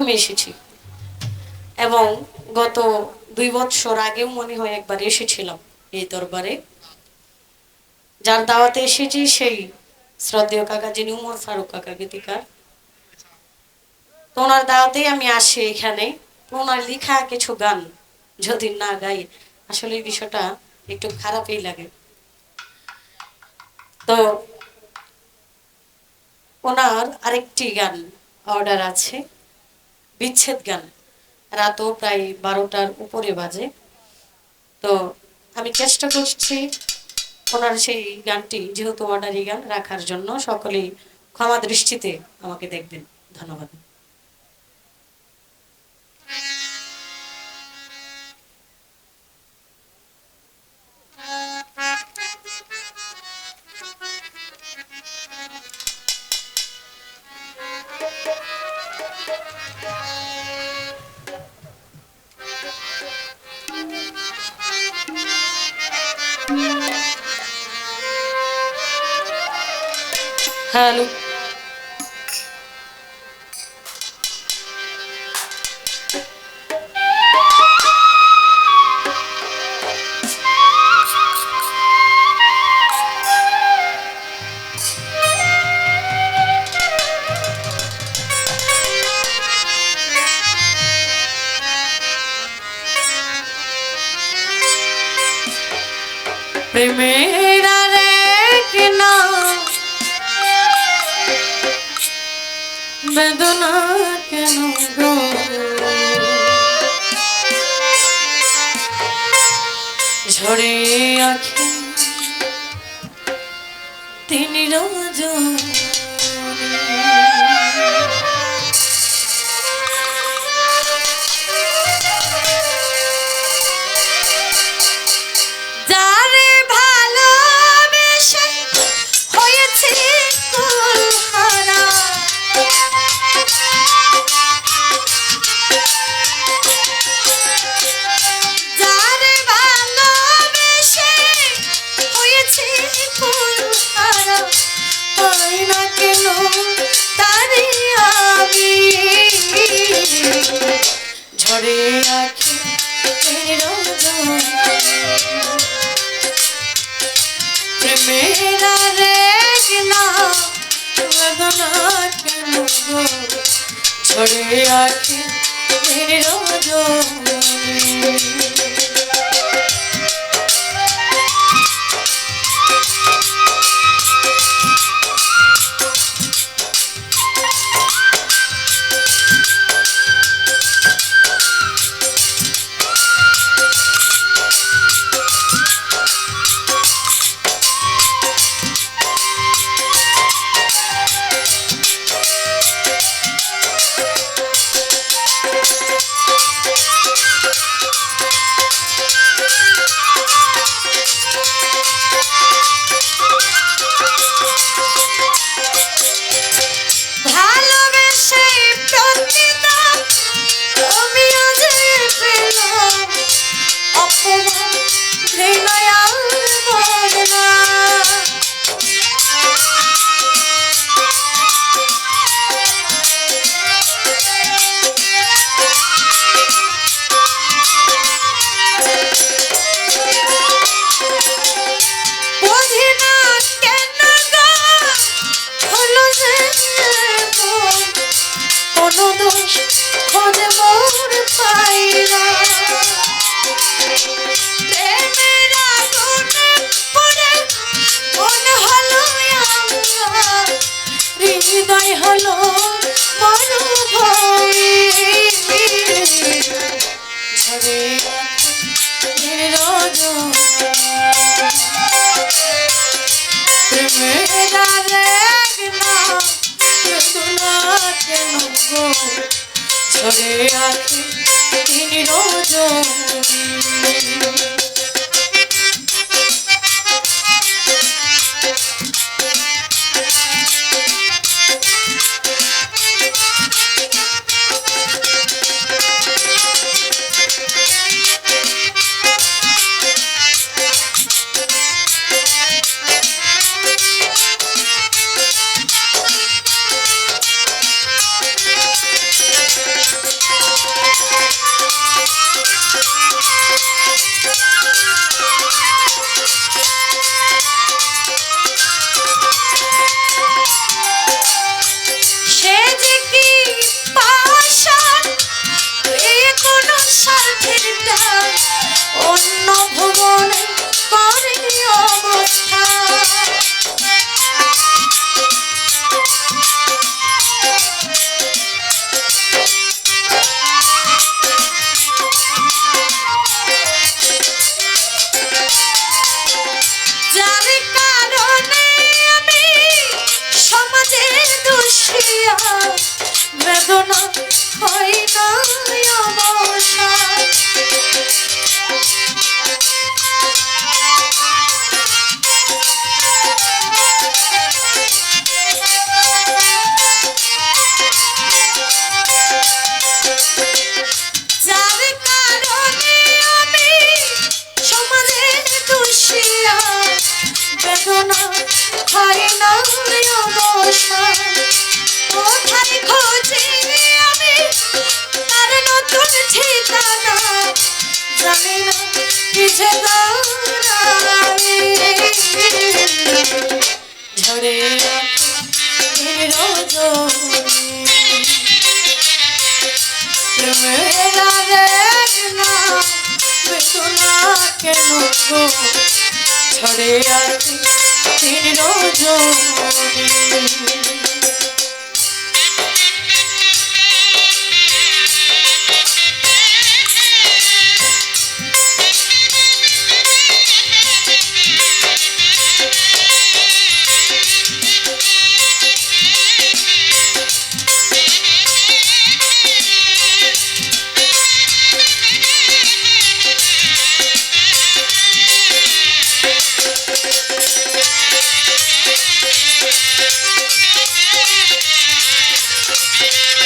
এসেছি। এবং গত দুই বছর আগেও মনে হয় একবার এসেছিলাম এই দরবারে। যার দাওয়াতে এসেছি সেই শ্রদ্ধেয় কাকা যিনি উমর ফারুক কাকা গীতিকার। তো ওনার দাওয়াতেই আমি আসি এখানে। ওনার লেখা কিছু গান যদি না গাই, আসলে এই বিষয়টা একটু খারাপই লাগে। তো ওনার আরেকটি গান অর্ডার আছে। বিচ্ছেদ গান। রাতও প্রায় বারোটার উপরে বাজে। তো আমি চেষ্টা করছি ওনার সেই গানটি, যেহেতু অর্ডারি গান রাখার জন্য, সকলেই ক্ষমা দৃষ্টিতে আমাকে দেখবেন। ধন্যবাদ। হ্যালো প্রেমের বেদনা কেন গো? ঝরে আখি তিনি রজনী ঝরে আখি প্রেমেরা রে না বেদনা কেন ঝরে আখি রজনী ঝরে আখি তিনি রজনী কোথায় নামে অবসান কোথায় খোঁজে আমি তার নতুন ঠিকানা? জানি না কিছু ঝরে কেন ঝরে চির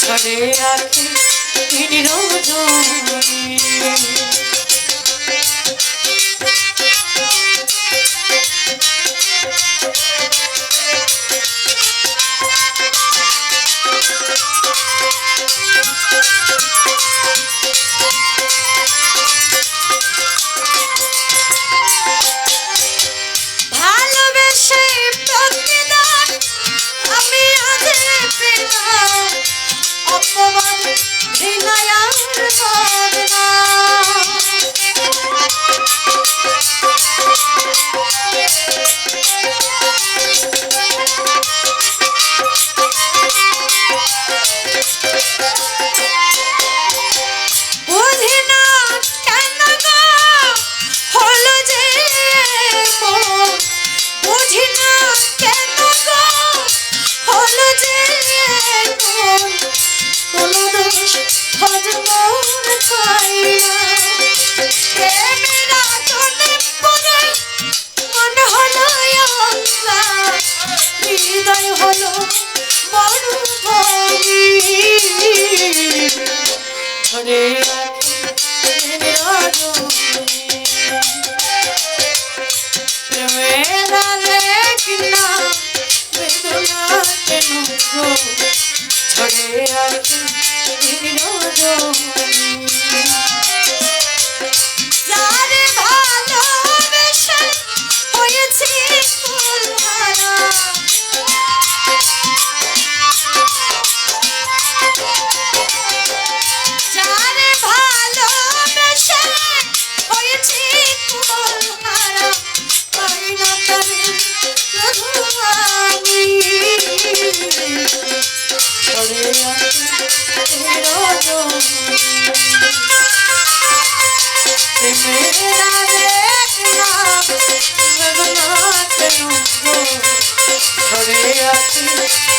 ঝরে আখি রোজ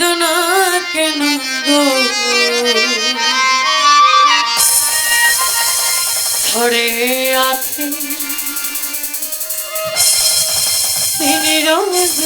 বেদনা কেন ধরে আছে। তিনি রমজ